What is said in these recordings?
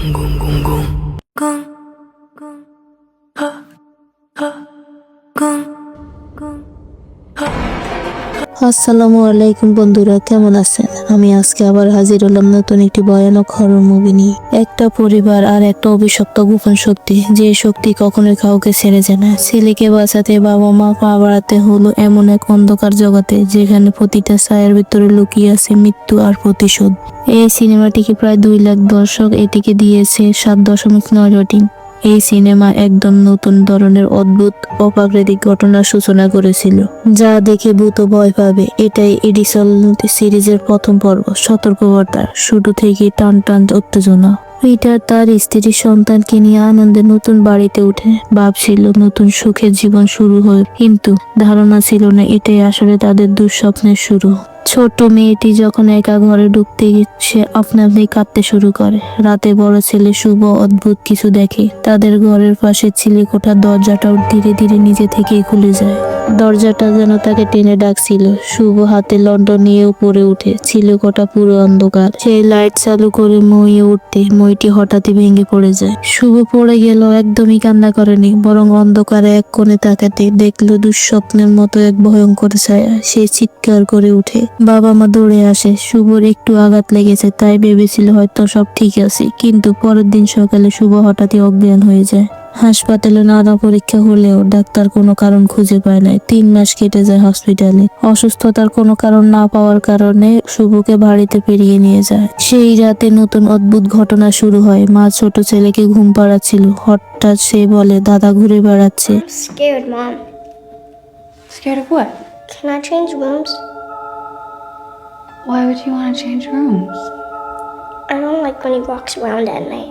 Gung gung gung. আসসালামু আলাইকুম বন্ধুরা, কেমন আছেন? আমি আজকে আবার হাজির হলাম নতুন একটি ভয়ানক হরর মুভি নিয়ে। একটা পরিবার আর একটা অভিশপ্ত গোপন শক্তি, যে শক্তি কখনোই কাউকে ছেড়ে যায় না। ছেলেকে বাঁচাতে বাবা মা পা বাড়াতে হলো এমন এক অন্ধকার জগতে, যেখানে প্রতিটা ছায়ার ভিতরে লুকিয়ে আছে মৃত্যু আর প্রতিশোধ। এই সিনেমাটিকে প্রায় দুই লাখ দর্শক এটিকে দিয়েছে সাত দশমিক নয় রেটিং এই সিনেমা একদম নতুন ধরনের অদ্ভুত, অপ্রাকৃতিক ঘটনার সূচনা করেছিল। যা দেখে ভূত ভয় পাবে। এটাই এডিসল সিরিজের প্রথম পর্ব, সতর্কবার্তা। শুরু থেকে টান টান উত্তেজনা। পিটার তার স্ত্রীর সন্তানকে নিয়ে আনন্দে নতুন বাড়িতে উঠে ভাবছিল নতুন সুখের জীবন শুরু হয়। কিন্তু ধারণা ছিল না, এটাই আসলে তাদের দুঃস্বপ্নের শুরু। ছোট মেয়েটি যখন একা ঘরে ঢুকতে সে আপনা আপনি কাঁদতে শুরু করে। রাতে বড় ছেলে শুভ অদ্ভুত কিছু দেখে। তাদের ঘরের পাশে চিলেকোঠার দরজাটাও ধীরে ধীরে নিজে থেকেই খুলে যায়। দরজাটা যেন তাকে টেনে ডাকছিল। শুভ হাতে লন্ডন নিয়ে উপরে উঠে। চিলেকোঠা পুরো অন্ধকার। সেই লাইট চালু করে মইয়ে উঠতে মইটি হঠাৎই ভেঙে পড়ে যায়। শুভ পড়ে গেল, একদমই কান্না করেনি, বরং অন্ধকারে এক কোণে তাকাতে দেখল দুঃস্বপ্নের মতো এক ভয়ঙ্কর ছায়া। সে চিৎকার করে উঠে। বাবা মা দৌড়ে আসে। শুভর একটু আঘাত লেগেছে তাই ভেবেছিল হয়তো সব ঠিক আছে কিন্তু পরের দিন সকালে শুভ হঠাৎই অজ্ঞান হয়ে যায়। হাসপাতালে নানা পরীক্ষা হলেও ডাক্তার কোনো কারণ খুঁজে পায় নাই। তিন মাস কেটে যায় হসপিটালে। অসুস্থতার কোনো কারণ না পাওয়ার কারণে শুভকে বাড়িতে পেরিয়ে নিয়ে যায়। সেই রাতে নতুন অদ্ভুত ঘটনা শুরু হয়। মা ছোট ছেলেকে ঘুম পাড়াচ্ছিল। হঠাৎ সে বলে দাদা ঘুরে বেড়াচ্ছে। Scared, Mom. Scared of what? Can I change rooms? Why would you want to change rooms? I don't like when he walks around at night.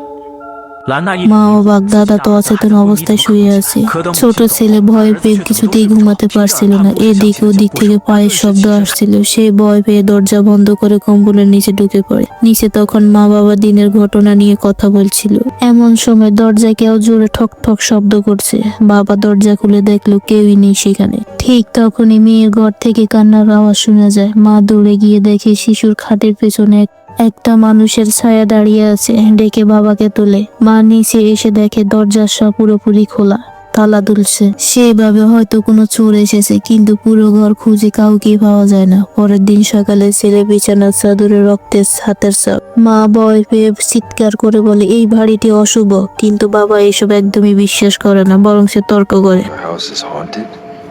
মা ও বাগ দাদা তো অচেতন অবস্থায় শুয়ে আছে। ছোট ছেলে। ভয় পেয়ে কিছুতেই ঘুমাতে পারছিল না। এদিক ওদিক থেকে পায়ের শব্দ আসছিল। সে ভয় পেয়ে দরজা বন্ধ করে কম্বলের নিচে ঢুকে পড়ে। নিচে তখন মা বাবা দিনের ঘটনা নিয়ে কথা বলছিল। এমন সময় দরজায় কেউ জোরে ঠক ঠক শব্দ করছে। বাবা দরজা খুলে দেখল কেউই নেই সেখানে। ঠিক তখনই মেয়ের ঘর থেকে কান্নার আওয়াজ শোনা যায়। মা দৌড়ে গিয়ে দেখে শিশুর খাটের পেছনে এক একটা মানুষের ছায়া দাঁড়িয়ে আছে, ডেকে বাবাকে তোলে। মা নিচে এসে দেখে দরজার সব পুরোপুরি খোলা, তালা দুলছে। সেভাবে হয়তো কোনো চোর এসেছে, কিন্তু পুরো ঘর খুঁজে কাউকে পাওয়া যায় না। পরের দিন সকালে ছেলে বিছানার চাদরে রক্তের হাতের চাপ মা ভয় পেয়ে চিৎকার করে বলে, এই বাড়িটি অশুভ। কিন্তু বাবা এসব একদমই বিশ্বাস করে না, বরং সে তর্ক করে।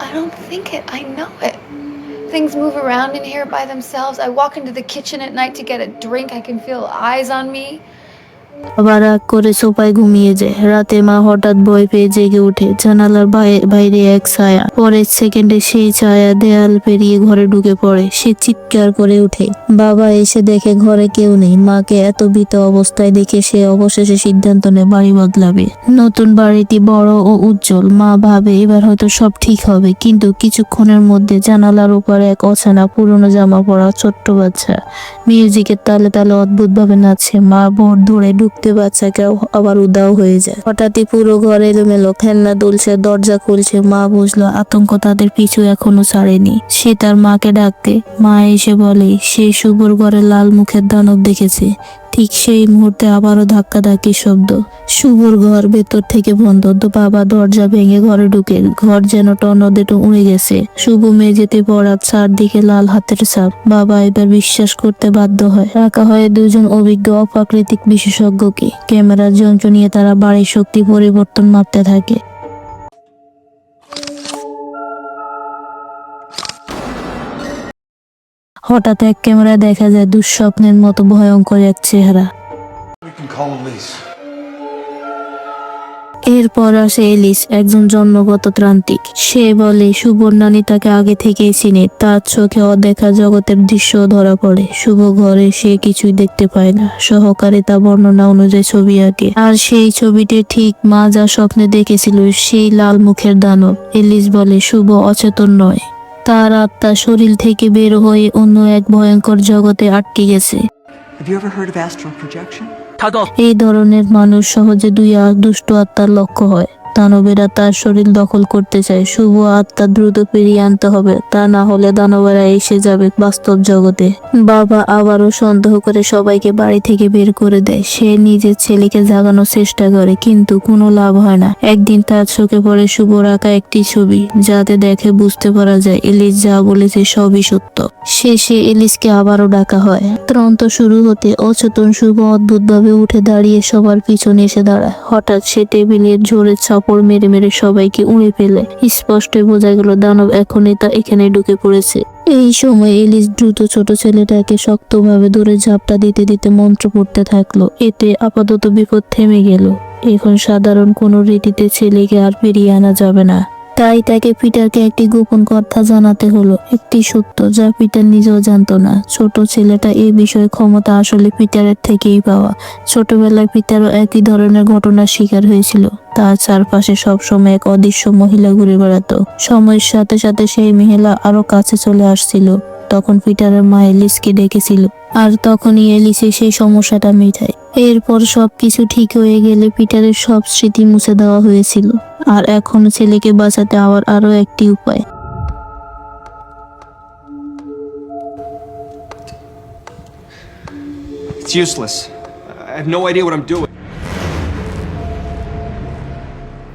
I don't think it. I know it. Things move around in here by themselves. I walk into the kitchen at night to get a drink. I can feel eyes on me. আবার রাগ করে সোফায় ঘুমিয়ে যায়। রাতে মা হঠাৎ ভয় পেয়ে জেগে ওঠে। জানালার বাই- বাইরে এক ছায়া। পরের সেকেন্ডে সেই ছায়া দেয়াল পেরিয়ে ঘরে ঢুকে পড়ে। সে চিৎকার করে ওঠে। বাবা এসে দেখে ঘরে কেউ নেই। মাকে এত ভীত অবস্থায় দেখে সে অবশেষে সিদ্ধান্ত নেয় বাড়ি বদলাবে। নতুন বাড়িটি বড় ও উজ্জ্বল। মা ভাবে এবার হয়তো সব ঠিক হবে। কিন্তু কিছুক্ষণের মধ্যে জানালার উপরে এক অচেনা পুরনো জামা পরা ছোট্ট বাচ্চা মিউজিকের তালে তালে অদ্ভুত ভাবে নাচছে। মা ভোর ধরে ঢুকতে বাচ্চাকেও আবার উদাও হয়ে যায়। হঠাৎই পুরো ঘরে এলোমেলো খেলনা দুলছে, দরজা খুলছে। মা বুঝলো আতঙ্ক তাদের পিছু এখনও ছাড়েনি। সে তার মাকে ডাকতে, মা এসে বলে, সে শুভর ঘরে লাল মুখের দানব দেখেছে। ঠিক সেই মুহূর্তে আবারও ধাক্কাধাক্কি শব্দ। শুভর ঘর ভেতর থেকে বন্ধ তো বাবা দরজা ভেঙে ঘরে ঢুকে ঘর যেন টর্নদেটো উড়ে গেছে। শুভ মেঝেতে পড়া চারদিকে লাল হাতের ছাপ। বাবা এবার বিশ্বাস করতে বাধ্য হয়। রাখা হয় দুজন অভিজ্ঞ অপ্রাকৃতিক বিশেষজ্ঞকে। ক্যামেরার যন্ত্র নিয়ে তারা বাড়ির শক্তি পরিবর্তন মাপতে থাকে। হঠাৎ এক ক্যামেরায় দেখা যায় দুঃস্বপ্নের মতো ভয়ঙ্কর এক চেহারা. এরপর আসে এলিস একজন জন্মগত ত্রান্তিক। সে বলে সুবর্ণানী তাকে আগে থেকেই চিনে। তার চোখে অদেখা জগতের দৃশ্য ধরা পড়ে। শুভ ঘরে সে কিছুই দেখতে পায় না। সহকারে তা বর্ণনা অনুযায়ী ছবি আঁকে। আর সেই ছবিটি ঠিক মা যা স্বপ্নে দেখেছিল সেই লাল মুখের দানব। এলিস বলে শুভ অচেতন নয়। তার আত্মা শরীর থেকে বের হয়ে অন্য এক ভয়ঙ্কর জগতে আটকে গেছে? এই ধরনের মানুষ সহজে দুই আ- দুষ্ট আত্মার লক্ষ্য হয়। দানবেরা তার শরীর দখল করতে চায়। শুভ আত্মা দ্রুত ফিরিয়ে আনতে হবে। তা না হলে দানবেরা এসে যাবে বাস্তব জগতে। বাবা আবারও সন্দেহ করে সবাইকে বাড়ি থেকে বের করে দেয়। সে নিজের ছেলেকে জাগানোর চেষ্টা করে, কিন্তু কোনো লাভ হয় না। একদিন তার চোখে পড়ে শুভ রাখা একটি ছবি, যাতে দেখে বুঝতে পারা যায় এলিস যা বলেছে সবই সত্য। শেষে এলিসকে আবারও ডাকা হয়। ত্রন্ত শুরু হতে অচেতন শুভ অদ্ভুতভাবে উঠে দাঁড়িয়ে সবার পিছনে এসে দাঁড়ায়। হঠাৎ সে টেবিলের জোরে চাপড় মেরে মেরে সবাইকে উড়ে ফেলে। স্পষ্ট বোঝা গেল দানব এখনই তা এখানে ঢুকে পড়েছে। এই সময় এলিস দ্রুত ছোট ছেলেটাকে শক্তভাবে ধরে ঝাপটা দিতে দিতে মন্ত্র পড়তে থাকল। এতে আপাতত বিপদ থেমে গেল। এখন সাধারণ কোনো রীতিতে ছেলেকে আর ফিরিয়ে আনা যাবে না। তাই তাকে পিটারকে একটি গোপন কথা জানাতে হলো, একটি সত্য যা পিটার নিজেও জানতো না। ছোট ছেলেটা এই বিষয়ে ক্ষমতা আসলে পিটারের থেকেই পাওয়া। ছোটবেলায় পিটারও একই ধরনের ঘটনার শিকার হয়েছিল। তার চারপাশে সবসময় এক অদৃশ্য মহিলা ঘুরে বেড়াতো। সময়ের সাথে সাথে সেই মহিলা আরও কাছে চলে আসছিল। তখন পিটারের মা এলিসকে ডেকেছিল। আর তখনই এলিসে সেই সমস্যাটা মেটায়। এরপর সবকিছু ঠিক হয়ে গেলে পিটারের সব স্মৃতি মুছে দেওয়া হয়েছিল। আর এখন ছেলেকে বাঁচাতে আবার আরও একটি উপায়। It's useless. I have no idea what I'm doing.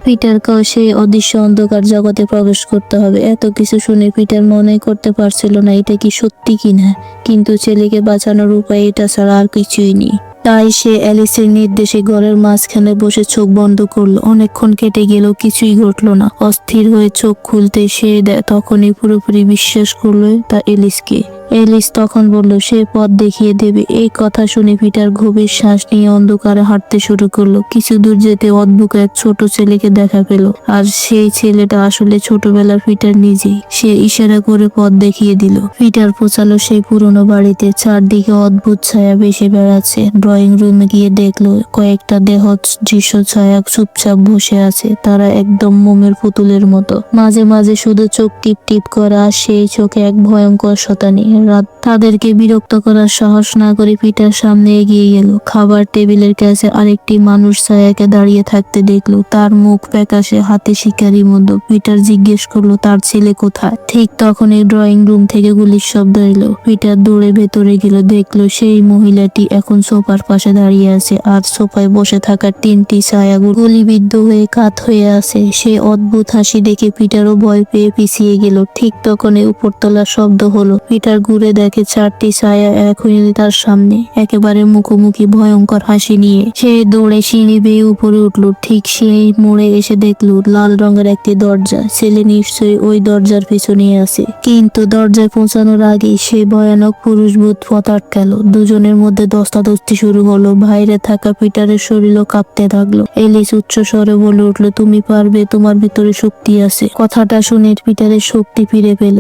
পিটারকেও সেই অদৃশ্য অন্ধকার জগতে প্রবেশ করতে হবে। এত কিছু শুনে পিটার মনে করতে পারছিল না এটা কি সত্যি কিনা। কিন্তু ছেলেকে বাঁচানোর উপায় এটা ছাড়া আর কিছুই নেই। তাই সে অ্যালিসের নির্দেশে ঘরের মাঝখানে বসে চোখ বন্ধ করল। অনেকক্ষণ কেটে গেল কিছুই ঘটল না। অস্থির হয়ে চোখ খুলতে সে তখনই পুরোপুরি বিশ্বাস করল তা এলিসকে এলিস তখন বলল, সে পথ দেখিয়ে দেবে। এই কথা শুনে পিটার গভীর শ্বাস নিয়ে অন্ধকারে হাঁটতে শুরু করল। কিছু দূর যেতে অদ্ভুত এক ছোট ছেলেকে দেখা পেল। আর সেই ছেলেটা আসলে ছোটবেলার পিটার নিজেই। সে ইশারা করে পথ দেখিয়ে দিল। পিটার পৌঁছালো সেই পুরনো বাড়িতে। চারদিকে অদ্ভুত ছায়া ভেসে বেড়াচ্ছে। ড্রয়িং রুমে গিয়ে দেখল, কয়েকটা দেহ দৃশ্য ছায়া চুপচাপ বসে আছে। তারা একদম মোমের পুতুলের মতো। মাঝে মাঝে শুধু চোখ টিপ টিপ করা সেই চোখে এক ভয়ঙ্কর শতানি রাত তাদেরকে বিরক্ত করার সাহস না করে পিটার সামনে এগিয়ে গেল। খাবার টেবিলের কাছে আরেকটি মানুষ ছায়াকে দাঁড়িয়ে থাকতে দেখল। তার মুখ প্যাকাশে হাতে শিকারি মতো পিটার জিজ্ঞেস করল, তার ছেলে কোথায়? ঠিক তখনই ড্রয়িং রুম থেকে গুলির শব্দ এলো। পিটার দৌড়ে ভেতরে গেল। দেখল, সেই মহিলাটি এখন সোফার পাশে দাঁড়িয়ে আছে আর সোফায় বসে থাকা তিনটি ছায়া গুলিবিদ্ধ হয়ে কাত হয়ে আছে। সে অদ্ভুত হাসি দেখে পিটারও ভয় পেয়ে পিছিয়ে গেল। ঠিক তখনই উপরতলা শব্দ হলো। পিটার ঘুরে দেখে চারটি ছায়া এখনই তার সামনে। একেবারে মুখোমুখি ভয়ঙ্কর হাসি নিয়ে সে দৌড়ে সিঁড়ি বেয়ে উপরে উঠল। ঠিক সেই মোড়ে এসে দেখল, লাল রঙের একটি দরজা। ছেলে নিশ্চয়ই ওই দরজার পিছনে আছে। কিন্তু দরজায় পৌঁছানোর আগেই সে ভয়ানক পুরুষবোধ পথ আটকাল। দুজনের মধ্যে দস্তাদস্তি শুরু হলো। বাইরে থাকা পিটারের শরীরও কাঁপতে থাকল এলিস উচ্চ স্বরে বলে উঠল, তুমি পারবে, তোমার ভিতরে শক্তি আছে। কথাটা শুনে পিটারের শক্তি ফিরে পেল।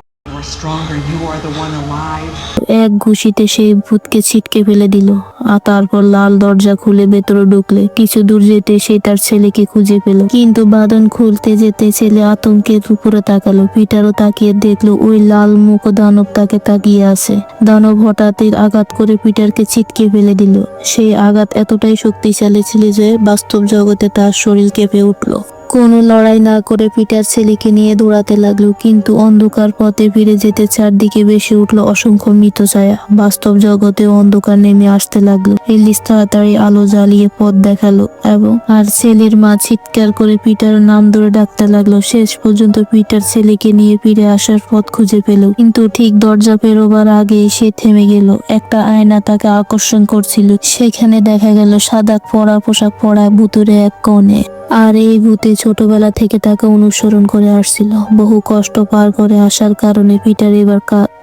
এক ঘুষিতে সেই ভূতকে ছিটকে ফেলে দিল। আর তারপর লাল দরজা খুলে ভেতরে ঢুকলে কিছু দূর যেতে সে তার ছেলেকে খুঁজে পেল। কিন্তু বাদন খুলতে যেতে ছেলে আতঙ্কের উপরে তাকালো। পিটারও তাকিয়ে দেখল ওই লাল মুখ দানব তাকে তাকিয়ে আছে। দানব হঠাৎই আঘাত করে পিটারকে ছিটকে ফেলে দিল। সেই আঘাত এতটাই শক্তিশালী ছিল যে বাস্তব জগতে তার শরীর কেঁপে উঠল। কোনো লড়াই না করে পিটার ছেলেকে নিয়ে দৌড়াতে লাগল, কিন্তু অন্ধকার পথে ফিরে যেতে চারদিকে বেশি উঠল অসংখ্য মৃত ছায়া। বাস্তব জগতে অন্ধকার নেমে আসতে লাগল। এলিস তাড়াতাড়ি আলো জ্বালিয়ে পথ দেখাল এবং আর ছেলের মা চিৎকার করে পিটার নাম ধরে ডাকতে লাগল। শেষ পর্যন্ত পিটার ছেলেকে নিয়ে ফিরে আসার পথ খুঁজে পেল, কিন্তু ঠিক দরজা পেরোবার আগে সে থেমে গেল। একটা আয়না তাকে আকর্ষণ করছিল। সেখানে দেখা গেল সাদা পরা পোশাক পরা ভুতুরে এক কোণে। আর এই ভূতে ছোটবেলা থেকে তাকে অনুসরণ করে আসছিল। বহু কষ্ট পার করে আসার কারণে পিটার এবার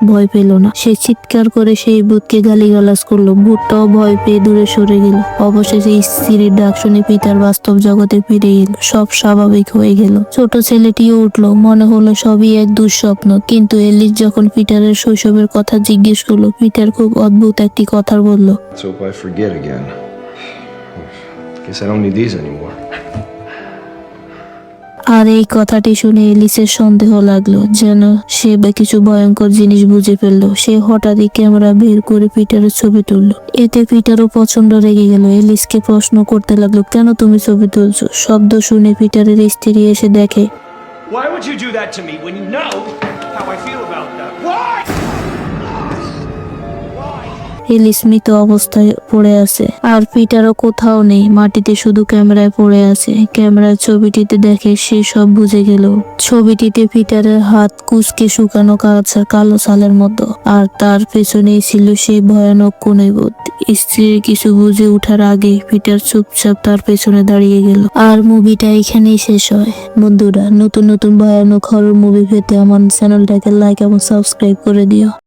ভয় পেল না। সে চিৎকার করে সেই ভূতকে গালিগালাজ করল। ভূতটাও ভয় পেয়ে দূরে সরে গেল। অবশেষে স্ত্রীর ডাক শুনে পিতার বাস্তব জগতে ফিরে এলো। সব স্বাভাবিক হয়ে গেল। ছোট ছেলেটিও উঠল। মনে হলো সবই এক দুঃস্বপ্ন। কিন্তু এলিস যখন পিটারের শৈশবের কথা জিজ্ঞেস করল, পিটার খুব অদ্ভুত একটি কথা বলল. Guess I don't need these anymore. আর এই কথাটি শুনে এলিসের সন্দেহ লাগল, যেন সে বা কিছু ভয়ঙ্কর জিনিস বুঝে ফেলল সে হঠাৎই ক্যামেরা বের করে পিটারের ছবি তুললো এতে পিটারও প্রচণ্ড রেগে গেল এলিসকে প্রশ্ন করতে লাগল, কেন তুমি ছবি তুলছো শব্দ শুনে পিটারের স্ত্রী এসে দেখে, Why would you do that to me when you know how I feel about that? Why? Alice মৃত অবস্থায় পড়ে আছে। আর পিটারও কোথাও নেই, মাটিতে শুধু ক্যামেরায় পড়ে আছে। ক্যামেরার ছবিটিতে দেখে সে সব বুঝে গেল। ছবিটিতে পিটারের হাত কুচকে শুকানো কাঁচা কালো সালের মতো। আর তার পেছনেই ছিল সেই ভয়ানক কোনেবোধ স্ত্রীর কিছু বুঝে ওঠার আগে পিটার চুপচাপ তার পেছনে দাঁড়িয়ে গেল। আর মুভিটা এখানেই শেষ হয়। বন্ধুরা, নতুন নতুন ভয়ানক হরর মুভি পেতে আমার চ্যানেলটাকে লাইক এবং সাবস্ক্রাইব করে দিও।